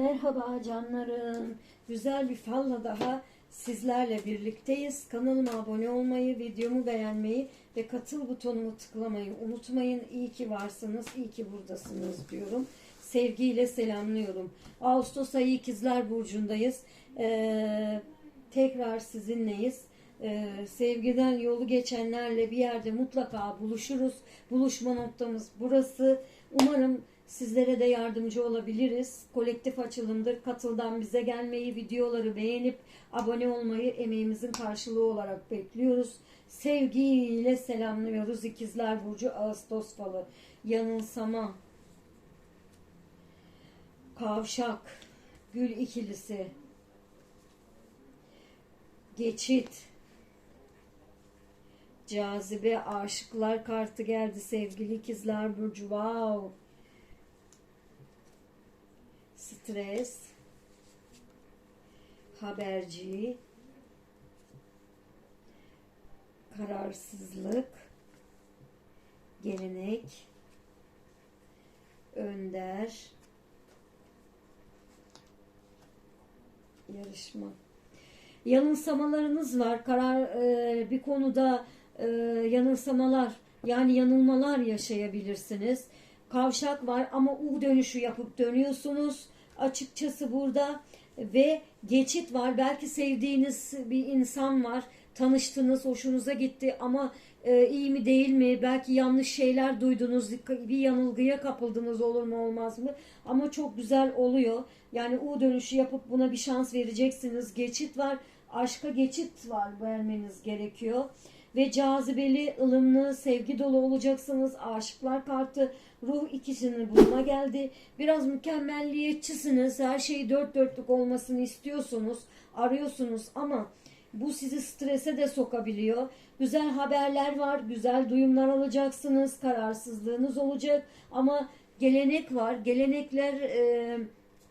Merhaba canlarım. Güzel bir falla daha sizlerle birlikteyiz. Kanalıma abone olmayı, videomu beğenmeyi ve katıl butonumu tıklamayı unutmayın. İyi ki varsınız, iyi ki buradasınız diyorum. Sevgiyle selamlıyorum. Ağustos ayı ikizler burcundayız. Ee, tekrar sizinleyiz. Ee, sevgiden yolu geçenlerle bir yerde mutlaka buluşuruz. Buluşma noktamız burası. Umarım sizlere de yardımcı olabiliriz. Kolektif açılımdır. Katıldan bize gelmeyi, videoları beğenip abone olmayı emeğimizin karşılığı olarak bekliyoruz. Sevgiyle selamlıyoruz. İkizler Burcu Ağustos falı. Yanılsama. Kavşak. Gül ikilisi. Geçit. Cazibe aşıklar kartı geldi sevgili ikizler burcu. Wow. Stres. Haberci. Kararsızlık. Gelenek. Önder. Yarışma yanılsamalarınız var. Karar e, bir konuda e, yanılsamalar yani yanılmalar yaşayabilirsiniz. Kavşak var ama U dönüşü yapıp dönüyorsunuz. Açıkçası burada ve geçit var. Belki sevdiğiniz bir insan var. Tanıştınız, hoşunuza gitti ama e, iyi mi değil mi? Belki yanlış şeyler duydunuz, bir yanılgıya kapıldınız olur mu olmaz mı? Ama çok güzel oluyor. Yani U dönüşü yapıp buna bir şans vereceksiniz. Geçit var, aşka geçit var vermeniz gerekiyor. Ve cazibeli, ılımlı, sevgi dolu olacaksınız. Aşıklar kartı ruh ikisini bulma geldi. Biraz mükemmelliyetçisiniz. Her şeyi dört dörtlük olmasını istiyorsunuz. Arıyorsunuz ama bu sizi strese de sokabiliyor. Güzel haberler var, güzel duyumlar alacaksınız, kararsızlığınız olacak ama gelenek var. Gelenekler e,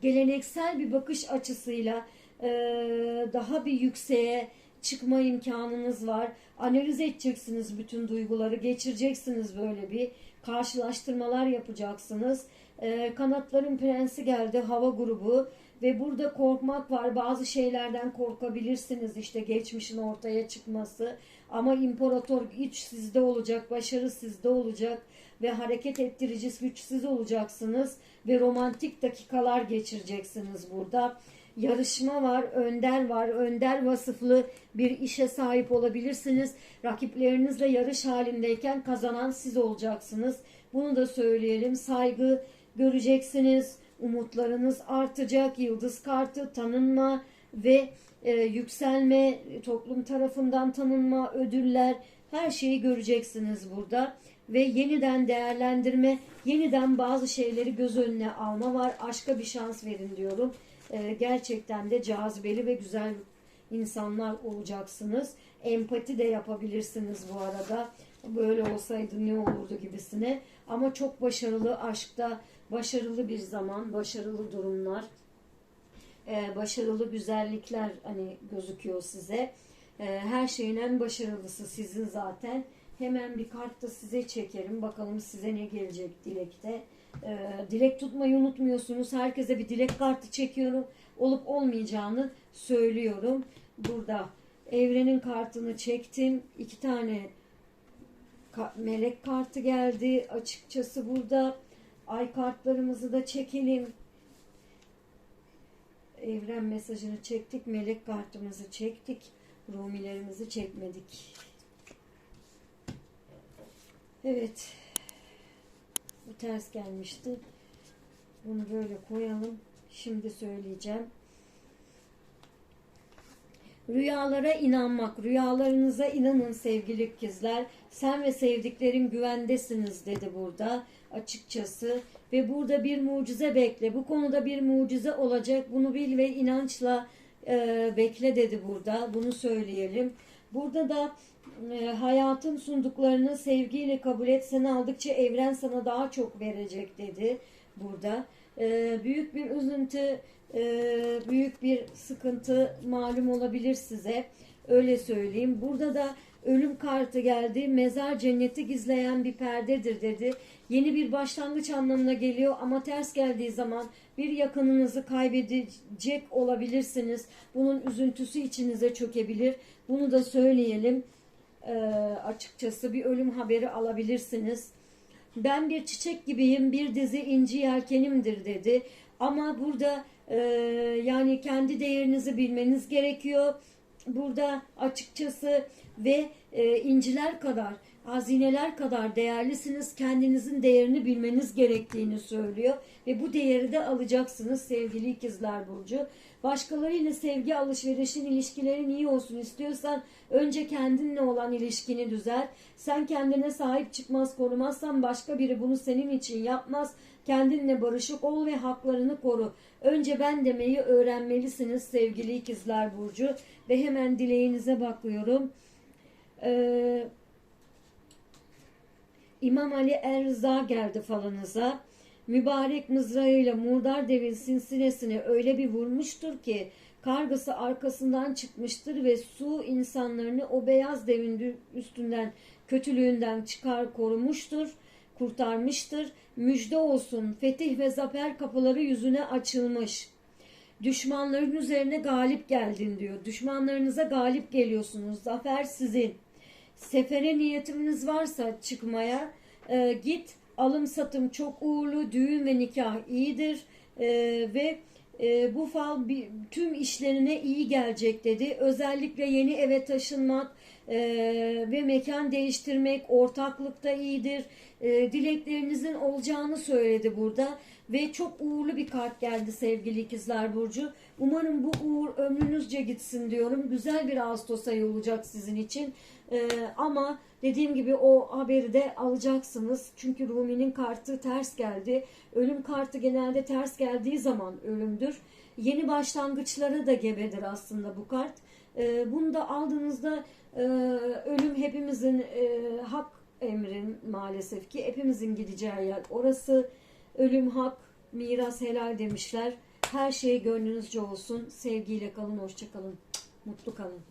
geleneksel bir bakış açısıyla e, daha bir yükseğe çıkma imkanınız var. Analiz edeceksiniz bütün duyguları, geçireceksiniz böyle bir karşılaştırmalar yapacaksınız. E, kanatların prensi geldi, hava grubu ve burada korkmak var. Bazı şeylerden korkabilirsiniz işte geçmişin ortaya çıkması. Ama imparator güç sizde olacak, başarı sizde olacak ve hareket ettirici güç siz olacaksınız ve romantik dakikalar geçireceksiniz burada. Yarışma var, önder var, önder vasıflı bir işe sahip olabilirsiniz. Rakiplerinizle yarış halindeyken kazanan siz olacaksınız. Bunu da söyleyelim. Saygı göreceksiniz umutlarınız artacak. Yıldız kartı tanınma ve e, yükselme, toplum tarafından tanınma, ödüller her şeyi göreceksiniz burada. Ve yeniden değerlendirme, yeniden bazı şeyleri göz önüne alma var. Aşka bir şans verin diyorum. E, gerçekten de cazibeli ve güzel insanlar olacaksınız. Empati de yapabilirsiniz bu arada. Böyle olsaydı ne olurdu gibisine. Ama çok başarılı aşkta başarılı bir zaman, başarılı durumlar, e, başarılı güzellikler hani gözüküyor size. E, her şeyin en başarılısı sizin zaten. Hemen bir kart da size çekerim. Bakalım size ne gelecek dilekte. E, dilek tutmayı unutmuyorsunuz. Herkese bir dilek kartı çekiyorum. Olup olmayacağını söylüyorum. Burada evrenin kartını çektim. İki tane melek kartı geldi. Açıkçası burada Ay kartlarımızı da çekelim. Evren mesajını çektik. Melek kartımızı çektik. Rumilerimizi çekmedik. Evet. Bu ters gelmişti. Bunu böyle koyalım. Şimdi söyleyeceğim. Rüyalara inanmak, rüyalarınıza inanın sevgili ikizler. Sen ve sevdiklerin güvendesiniz dedi burada açıkçası. Ve burada bir mucize bekle. Bu konuda bir mucize olacak. Bunu bil ve inançla e, bekle dedi burada. Bunu söyleyelim. Burada da e, hayatın sunduklarını sevgiyle kabul et. Seni aldıkça evren sana daha çok verecek dedi burada. E, büyük bir üzüntü, e, büyük bir sıkıntı malum olabilir size. Öyle söyleyeyim. Burada da Ölüm kartı geldi. Mezar cenneti gizleyen bir perdedir dedi. Yeni bir başlangıç anlamına geliyor ama ters geldiği zaman bir yakınınızı kaybedecek olabilirsiniz. Bunun üzüntüsü içinize çökebilir. Bunu da söyleyelim. Ee, açıkçası bir ölüm haberi alabilirsiniz. Ben bir çiçek gibiyim, bir dizi inci yelkenimdir dedi. Ama burada e, yani kendi değerinizi bilmeniz gerekiyor. Burada açıkçası ve e, inciler kadar, hazineler kadar değerlisiniz. Kendinizin değerini bilmeniz gerektiğini söylüyor. Ve bu değeri de alacaksınız sevgili ikizler Burcu. Başkalarıyla sevgi alışverişin, ilişkilerin iyi olsun istiyorsan önce kendinle olan ilişkini düzelt. Sen kendine sahip çıkmaz, korumazsan başka biri bunu senin için yapmaz. Kendinle barışık ol ve haklarını koru. Önce ben demeyi öğrenmelisiniz sevgili ikizler Burcu. Ve hemen dileğinize bakıyorum. Ee, İmam Ali Er Rıza geldi falınıza. Mübarek mızrağıyla murdar devin sinsinesine öyle bir vurmuştur ki kargısı arkasından çıkmıştır ve su insanlarını o beyaz devin üstünden kötülüğünden çıkar korumuştur, kurtarmıştır. Müjde olsun fetih ve zafer kapıları yüzüne açılmış. Düşmanların üzerine galip geldin diyor. Düşmanlarınıza galip geliyorsunuz. Zafer sizin. Sefere niyetiniz varsa çıkmaya e, git alım satım çok uğurlu, düğün ve nikah iyidir e, ve e, bu fal bir, tüm işlerine iyi gelecek dedi. Özellikle yeni eve taşınmak e, ve mekan değiştirmek ortaklıkta iyidir. E, dileklerinizin olacağını söyledi burada ve çok uğurlu bir kart geldi sevgili ikizler Burcu. Umarım bu uğur ömrünüzce gitsin diyorum. Güzel bir Ağustos ayı olacak sizin için. E, ama dediğim gibi o haberi de alacaksınız. Çünkü Rumi'nin kartı ters geldi. Ölüm kartı genelde ters geldiği zaman ölümdür. Yeni başlangıçlara da gebedir aslında bu kart. E, bunu da aldığınızda e, ölüm hepimizin e, hak emrin maalesef ki hepimizin gideceği yer. Orası ölüm hak, miras helal demişler. Her şey gönlünüzce olsun. Sevgiyle kalın, hoşça kalın. Mutlu kalın.